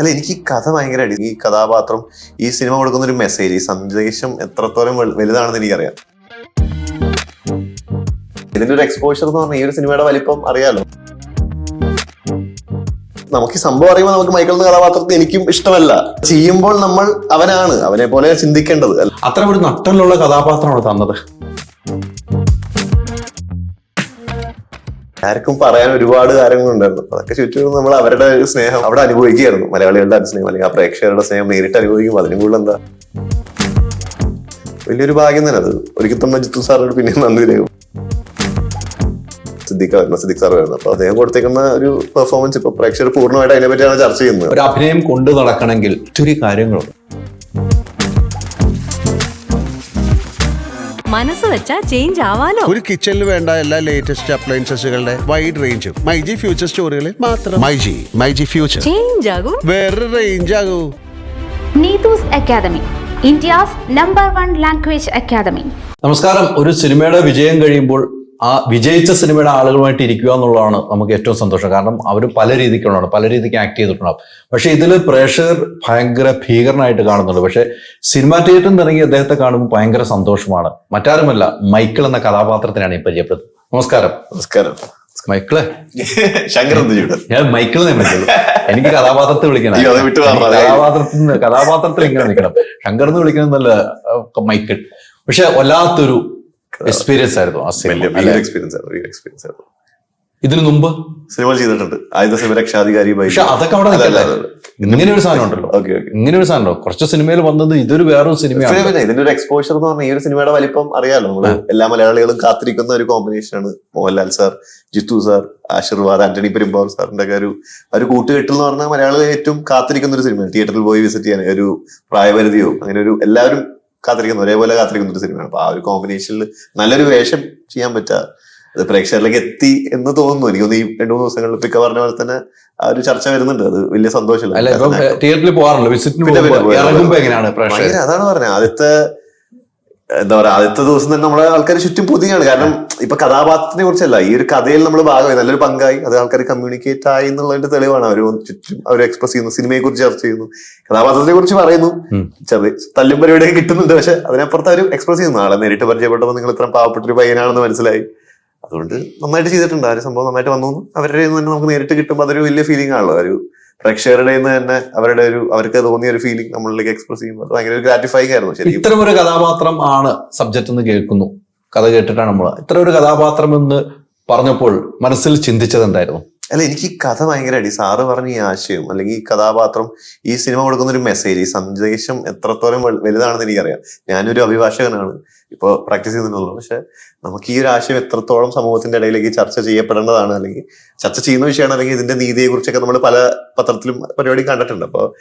അല്ല എനിക്ക് ഈ കഥ ഭയങ്കര അടി ഈ കഥാപാത്രം ഈ സിനിമ കൊടുക്കുന്ന ഒരു മെസ്സേജ് ഈ സന്ദേശം എത്രത്തോളം വലുതാണെന്ന് എനിക്കറിയാം. ഇതിന്റെ ഒരു എക്സ്പോഷർ എന്ന് പറഞ്ഞാൽ ഈ ഒരു സിനിമയുടെ വലിപ്പം അറിയാലോ. നമുക്ക് ഈ സംഭവം അറിയുമ്പോൾ നമുക്ക് മൈക്കിൾ എന്ന കഥാപാത്രത്തെ എനിക്കും ഇഷ്ടമല്ല. ചെയ്യുമ്പോൾ നമ്മൾ അവനാണ് അവനെ പോലെ ചിന്തിക്കേണ്ടത്. അത്ര ഒരു നട്ടലുള്ള കഥാപാത്രമാണ് തന്നത്. ആർക്കും പറയാൻ ഒരുപാട് കാര്യങ്ങളുണ്ടായിരുന്നു. അതൊക്കെ ചുറ്റും നമ്മൾ അവരുടെ ഒരു സ്നേഹം അവിടെ അനുഭവിക്കുകയായിരുന്നു. മലയാളികളുടെ സ്നേഹം അല്ലെങ്കിൽ ആ പ്രേക്ഷകരുടെ സ്നേഹം നേരിട്ട് അനുഭവിക്കും. അതിനും കൂടുതൽ എന്താ? വലിയൊരു ഭാഗ്യം തന്നെ അത്. ഒരിക്കൽ തന്നെ ജിത്തു സാറിനോട് പിന്നെ നന്ദി രേഖ സിദ്ദിഖ് വരുന്ന സിദ്ദിഖ് സാർ വരുന്നത് അപ്പൊ അദ്ദേഹം കൊടുത്തേക്കുന്ന ഒരു പെർഫോമൻസ് ഇപ്പൊ പ്രേക്ഷകർ പൂർണമായിട്ട് അതിനെ പറ്റിയാണ് ചർച്ച ചെയ്യുന്നത്. ഒരു അഭിനയം കൊണ്ടു നടക്കണമെങ്കിൽ ഒത്തിരി കാര്യങ്ങളുണ്ട്. മനസ്സ് വെച്ചാ ചേഞ്ച് ആവാലോ? ഒരു കിച്ചണിൽ വേണ്ട എല്ലാ ലേറ്റസ്റ്റ് അപ്ലയൻസസുകളുടെ വൈഡ് റേഞ്ചും മൈജി ഫ്യൂച്ചർ സ്റ്റോറുകളിൽ മാത്രം. മൈജി മൈജി ഫ്യൂച്ചർ ചേഞ്ച് ആകും. വേറെ range ആകൂ. Neethu's academy India's number one language academy നമസ്കാരം. ഒരു സിനിമയുടെ വിജയം കഴിയുമ്പോൾ ആ വിജയിച്ച സിനിമയുടെ ആളുകളുമായിട്ട് ഇരിക്കുക എന്നുള്ളതാണ് നമുക്ക് ഏറ്റവും സന്തോഷം. കാരണം അവർ പല രീതിക്കുള്ളതാണ്. പല രീതിക്ക് ആക്ട് ചെയ്തിട്ടുണ്ടാവും. പക്ഷെ ഇതിൽ പ്രേക്ഷകർ ഭയങ്കര ഭീകരനായിട്ട് കാണുന്നുണ്ട്. പക്ഷെ സിനിമാ തിയേറ്ററിൽ ഇറങ്ങി അദ്ദേഹത്തെ കാണുമ്പോൾ ഭയങ്കര സന്തോഷമാണ്. മറ്റാരുമല്ല മൈക്കിൾ എന്ന കഥാപാത്രത്തിനാണ് ഈ പരിചയപ്പെടുന്നത്. നമസ്കാരം. നമസ്കാരം. മൈക്കിൾ? ശങ്കർ ഞാൻ മൈക്കിൾ വിളിക്കുള്ളൂ. എനിക്ക് കഥാപാത്രത്തെ വിളിക്കണം. കഥാപാത്രത്തിൽ കഥാപാത്രത്തിന് കഥാപാത്രത്തിൽ ഇങ്ങനെ നിൽക്കണം. ശങ്കർ എന്ന് വിളിക്കണം എന്നല്ല മൈക്കിൾ. പക്ഷെ വല്ലാത്തൊരു എക്സ്പീരിയൻസ് ആയിരുന്നു ആ സിനിമ എക്സ്പീരിയൻസ് ആയിരുന്നു എക്സ്പീരിയൻസ് ആയിരുന്നു. ഇതിനു മുമ്പ്? സിനിമകൾ ചെയ്തിട്ടുണ്ട്. ആയുധ സിനിമ രക്ഷാധികാരി പക്ഷെ അതൊക്കെ അവിടെ ഇങ്ങനെ ഒരു സാധനം ഉണ്ടല്ലോ. Okay okay. ഇങ്ങനെ ഒരു സാധനം കുറച്ച് സിനിമയിൽ വന്നത് ഇതൊരു വേറൊരു സിനിമയാണ്. ഇതിന്റെ ഒരു എക്സ്പോഷർ എന്ന് പറഞ്ഞാൽ ഈ ഒരു സിനിമയുടെ വലിപ്പം അറിയാലോ നമ്മൾ. എല്ലാ മലയാളികളും കാത്തിരിക്കുന്ന ഒരു കോമ്പിനേഷൻ ആണ് മോഹൻലാൽ സാർ ജിത്തു സാർ ആശീർവാദ് ആന്റണി പെരുമ്പാവൂർ സാറിന്റെ ഒക്കെ ഒരു ഒരു കൂട്ടുകെട്ടിൽ എന്ന് പറഞ്ഞാൽ മലയാളികൾ ഏറ്റവും കാത്തിരിക്കുന്ന ഒരു സിനിമയാണ്. തിയേറ്ററിൽ പോയി വിസിറ്റ് ചെയ്യാൻ ഒരു പ്രായപരിധിയോ അങ്ങനെ ഒരു എല്ലാവരും കാത്തിരിക്കുന്ന ഒരേപോലെ കാത്തിരിക്കുന്ന ഒരു സിനിമയാണ്. അപ്പൊ ആ ഒരു കോമ്പിനേഷനിൽ നല്ലൊരു വേഷം ചെയ്യാൻ പറ്റുക അത് പ്രേക്ഷകരിലേക്ക് എത്തി എന്ന് തോന്നുന്നു. എനിക്ക് തോന്നുന്നു ഈ രണ്ടു മൂന്ന് ദിവസങ്ങളിൽ ഇപ്പൊ പറഞ്ഞ പോലെ തന്നെ ആ ഒരു ചർച്ച വരുന്നുണ്ട്. അത് വലിയ സന്തോഷമില്ല. തിയേറ്ററിൽ വിസിറ്റിന് അതാണ് പറഞ്ഞത്. ആദ്യത്തെ എന്താ പറയാ ആദ്യത്തെ ദിവസം തന്നെ നമ്മളെ ആൾക്കാർ ചുറ്റും പൊതിയാണ് കാരണം ഇപ്പൊ കഥാപാത്രത്തിനെ കുറിച്ചല്ല ഈ ഒരു കഥയിൽ നമ്മൾ ഭാഗമായി നല്ലൊരു പങ്കായി. അത് ആൾക്കാർ കമ്മ്യൂണിക്കേറ്റ് ആയി എന്നുള്ളതിന്റെ തെളിവാണ് അവർ ചുറ്റും അവർ എക്സ്പ്രസ് ചെയ്യുന്നു സിനിമയെ കുറിച്ച് ചർച്ച ചെയ്യുന്നു. കഥാപാത്രത്തെ കുറിച്ച് പറയുന്നു. ചെറിയ തല്ലും പരിപാടിയൊക്കെ കിട്ടുന്നുണ്ട്. പക്ഷെ അതിനപ്പുറത്ത് അവർ എക്സ്പ്രസ് ചെയ്യുന്നു. ആളെ നേരിട്ട് പരിചയപ്പെട്ടപ്പോൾ നിങ്ങൾ ഇത്ര പാവപ്പെട്ടൊരു പയ്യനാണെന്ന് മനസ്സിലായി. അതുകൊണ്ട് നന്നായിട്ട് ചെയ്തിട്ടുണ്ട്. ആ ഒരു സംഭവം നന്നായിട്ട് വന്നു അവരുടെ തന്നെ നമുക്ക് നേരിട്ട് കിട്ടുമ്പോൾ അതൊരു വലിയ ഫീലിംഗ് ആണല്ലോ. ഒരു പ്രേക്ഷകരുടെ തന്നെ അവരുടെ ഒരു അവർക്ക് തോന്നിയ ഒരു ഫീലിംഗ് നമ്മളിലേക്ക് എക്സ്പ്രസ് ചെയ്യുമ്പോൾ ഭയങ്കര ഒരു ഗ്രാറ്റിഫൈങ് ആയിരുന്നു ശരി ഇത്തരം ഒരു കഥാപാത്രം ആണ് സബ്ജക്റ്റ് എന്ന് കേൾക്കുന്നു. കഥ കേട്ടിട്ടാണ് നമ്മൾ ഇത്ര ഒരു കഥാപാത്രം എന്ന് പറഞ്ഞപ്പോൾ മനസ്സിൽ ചിന്തിച്ചത് എന്തായിരുന്നു? അല്ല എനിക്ക് ഈ കഥ അടി. സാറ് പറഞ്ഞ ഈ ആശയം അല്ലെങ്കിൽ ഈ കഥാപാത്രം ഈ സിനിമ കൊടുക്കുന്ന ഒരു മെസ്സേജ് ഈ സന്ദേശം എത്രത്തോളം വലു- വലുതാണെന്ന് എനിക്കറിയാം. ഞാനൊരു അഭിഭാഷകനാണ്. ഇപ്പോൾ പ്രാക്ടീസ് ചെയ്യുന്നുള്ളൂ പക്ഷെ നമുക്ക് ഈ ഒരു ആശയം എത്രത്തോളം സമൂഹത്തിന്റെ ഇടയിലേക്ക് ചർച്ച ചെയ്യപ്പെടേണ്ടതാണ് അല്ലെങ്കിൽ ചർച്ച ചെയ്യുന്ന വിഷയമാണ് അല്ലെങ്കിൽ ഇതിന്റെ നീതിയെ കുറിച്ചൊക്കെ നമ്മൾ പല പത്രത്തിലും പരിപാടിയും കണ്ടിട്ടുണ്ട്. അപ്പോൾ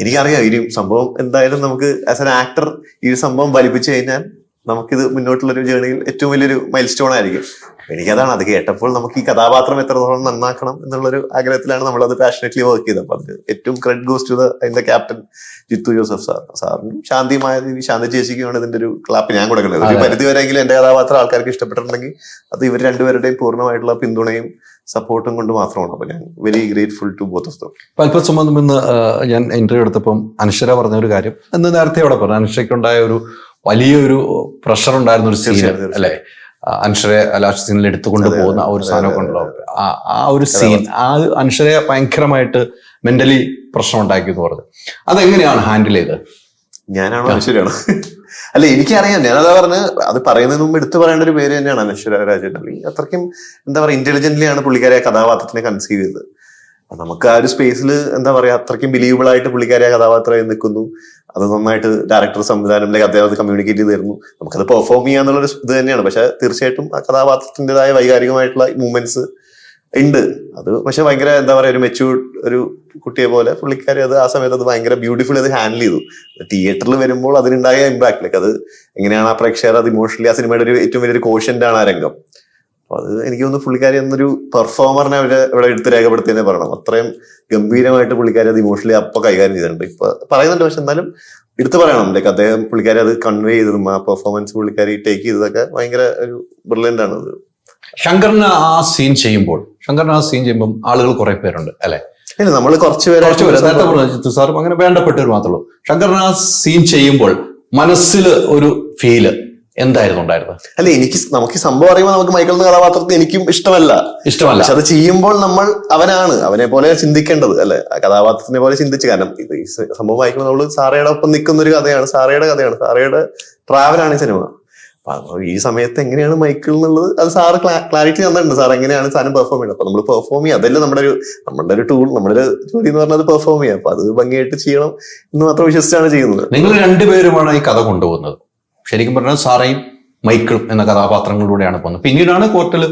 എനിക്കറിയാം ഈ സംഭവം എന്തായാലും നമുക്ക് ആസ് എൻ ആക്ടർ ഈ സംഭവം വലിപ്പിച്ചു കഴിഞ്ഞാൽ നമുക്കിത് മുന്നോട്ടുള്ള ഒരു ജേണിയിൽ ഏറ്റവും വലിയൊരു മൈൽ സ്റ്റോൺ ആയിരിക്കും. എനിക്കതാണ് അത് കേട്ടപ്പോൾ നമുക്ക് ഈ കഥാപാത്രം എത്രത്തോളം നന്നാക്കണം എന്നുള്ളൊരു ആഗ്രഹത്തിലാണ് നമ്മൾ അത് പാഷനറ്റ്ലി വർക്ക് ചെയ്തത്. അപ്പൊ അതിന് ഏറ്റവും ക്രെഡിറ്റ് ഗോസ് ടു അതിന്റെ ക്യാപ്റ്റൻ ജിത്തു ജോസഫ് സാർ. സാറിനും ശാന്തിമായ ശാന്തി ചേച്ചിക്കുമാണ് ഇതിന്റെ ഒരു ക്ലാപ്പ് ഞാൻ കൊടുക്കുന്നത്. ഒരു. പരിധി വരെയെങ്കിലും എന്റെ കഥാപാത്രം ആൾക്കാർക്ക് ഇഷ്ടപ്പെട്ടിട്ടുണ്ടെങ്കിൽ അത് ഇവർ രണ്ടുപേരുടെയും പൂർണമായിട്ടുള്ള പിന്തുണയും സപ്പോർട്ടും കൊണ്ട് മാത്രമാണ്. അപ്പൊ ഞാൻ very grateful to both of them അല്പ അല്പസമയം ഇന്ന് ഞാൻ ഇന്റർവ്യൂ എടുത്തപ്പം അനശ്വര പറഞ്ഞ ഒരു കാര്യം. എന്ന് നേരത്തെ അവിടെ പറഞ്ഞു അനശ്വരയ്ക്കുണ്ടായ ഒരു വലിയൊരു പ്രഷർ ഉണ്ടായിരുന്ന ഒരു സീൻ അല്ലെ? അനശ്വരെ ലാസ്റ്റ് സീനിൽ എടുത്തുകൊണ്ട് പോകുന്ന ആ ഒരു സാധനമൊക്കെ ഉണ്ടല്ലോ. ആ- ഒരു സീൻ ആ അൻഷറെ ഭയങ്കരമായിട്ട് മെന്റലി പ്രശ്നം ഉണ്ടാക്കി എന്ന് പറഞ്ഞു. അതെങ്ങനെയാണ് ഹാൻഡിൽ ചെയ്തത്? ഞാനാണോ അനശ്വരാണോ അല്ല എനിക്കറിയാം. ഞാനതാ പറഞ്ഞ് അത് പറയുന്നതിന് മുമ്പ് എടുത്തു പറയേണ്ട ഒരു പേര് തന്നെയാണ് അനശ്വര രാജൻ അല്ലെങ്കിൽ അത്രയ്ക്കും എന്താ പറയുക ഇന്റലിജന്റ്ലി ആണ് പുള്ളിക്കാരെ ആ കഥാപാത്രത്തിനെ കൺസീവ് ചെയ്തത്. നമുക്ക് ആ ഒരു സ്പേസിൽ എന്താ പറയാ അത്രയ്ക്കും ബിലീവബിൾ ആയിട്ട് പുള്ളിക്കാരി ആ കഥാപാത്രമായി നിൽക്കുന്നു. അത് നന്നായിട്ട് ഡയറക്ടർ സംവിധാനം അല്ലെങ്കിൽ അദ്ദേഹം അത് കമ്മ്യൂണിക്കേറ്റ് ചെയ്ത് തരുന്നു. നമുക്കത് പെർഫോം ചെയ്യാന്നുള്ളൊരു ഇത് തന്നെയാണ്. പക്ഷെ തീർച്ചയായിട്ടും ആ കഥാപാത്രത്തിന്റെതായ വൈകാരികമായിട്ടുള്ള മൂവ്മെന്റ്സ് ഉണ്ട്. അത് പക്ഷെ ഭയങ്കര എന്താ പറയാ ഒരു മെച്യൂർഡ് ഒരു കുട്ടിയെ പോലെ പുള്ളിക്കാരി അത് ആ സമയത്ത് അത് ഭയങ്കര ബ്യൂട്ടിഫുൾ അത് ഹാൻഡിൽ ചെയ്തു. തിയേറ്ററിൽ വരുമ്പോൾ അതിനുണ്ടായ ഇമ്പാക്ട് ലൈക്ക് അത് എങ്ങനെയാണ് ആ പ്രേക്ഷകർ അത് ഇമോഷണലി ആ സിനിമയുടെ ഒരു ഏറ്റവും വലിയൊരു കോഷ്യന്റ് ആണ് ആ രംഗം. അപ്പൊ അത് എനിക്ക് തോന്നുന്നു പുള്ളിക്കാരി എന്നൊരു പെർഫോമറിനെ അവർ ഇവിടെ എടുത്ത് രേഖപ്പെടുത്തിയെന്നേ പറയണം. അത്രയും ഗംഭീരമായിട്ട് പുള്ളിക്കാരി അത് ഇമോഷണലി അപ്പൊ കൈകാര്യം ചെയ്തിട്ടുണ്ട്. ഇപ്പൊ പറയുന്നുണ്ട്. പക്ഷെ എന്നാലും എടുത്തു പറയണം. ലൈക്ക് അദ്ദേഹം പുള്ളിക്കാരി അത് കൺവേ ചെയ്തതും ആ പെർഫോമൻസ് പുള്ളിക്കാരി ടേക്ക് ചെയ്തതൊക്കെ ഭയങ്കര ഒരു ബ്രില്യന്റ് ആണ്. അത് ശങ്കറിന് ആ സീൻ ചെയ്യുമ്പോൾ ശങ്കറിന് ആ സീൻ ചെയ്യുമ്പോൾ ആളുകൾ കുറെ പേരുണ്ട് അല്ലെ? ഇല്ല നമ്മൾ കുറച്ച് പേരെ കുറച്ച് പേര്. നേരത്തെ പറഞ്ഞു സാറും അങ്ങനെ വേണ്ടപ്പെട്ടവർ മാത്രമേ ഉള്ളൂ. ശങ്കറിന് ആ സീൻ ചെയ്യുമ്പോൾ മനസ്സിൽ ഒരു ഫീൽ എന്തായിരുന്നു ഉണ്ടായിരുന്നത്? അല്ല എനിക്ക് നമുക്ക് സംഭവം അറിയുമ്പോൾ നമുക്ക് മൈക്കിൾ എന്ന കഥാപാത്രത്തെ എനിക്കും ഇഷ്ടമല്ല. ഇഷ്ടമല്ല. പക്ഷെ അത് ചെയ്യുമ്പോൾ നമ്മൾ അവനാണ് അവനെ പോലെ ചിന്തിക്കേണ്ടത് അല്ലെ? ആ കഥാപാത്രത്തിനെ പോലെ ചിന്തിച്ച്. കാരണം ഇത് ഈ സംഭവം വായിക്കുമ്പോൾ നമ്മൾ സാറയുടെ ഒപ്പം നിൽക്കുന്ന ഒരു കഥയാണ് സാറയുടെ കഥയാണ് സാറയുടെ ട്രാവലാണ് ഈ സിനിമ. അപ്പൊ ഈ സമയത്ത് എങ്ങനെയാണ് മൈക്കിൾ എന്നുള്ളത്? അത് സാറ് ക്ലാരിറ്റി തന്നിട്ടുണ്ട്. സാർ എങ്ങനെയാണ് സാധനം പെർഫോം ചെയ്യുന്നത്? അപ്പൊ നമ്മൾ പെർഫോം ചെയ്യുക. അതല്ലേ നമ്മുടെ ഒരു നമ്മുടെ ഒരു ടൂൾ നമ്മുടെ ഒരു ജോലി എന്ന് പറഞ്ഞത് പെർഫോം ചെയ്യുക. അപ്പൊ അത് ഭംഗിയായിട്ട് ചെയ്യണം എന്ന് മാത്രം വിശ്വസിച്ചാണ് ചെയ്യുന്നത്. നിങ്ങൾ രണ്ടുപേരുമാണ് ഈ കഥ കൊണ്ടുപോകുന്നത്. ശരിക്കും പറഞ്ഞാൽ സാറയും മൈക്കിളും എന്ന കഥാപാത്രങ്ങളിലൂടെയാണ് പോകുന്നത്. പിന്നീടാണ് കോർട്ടിൽ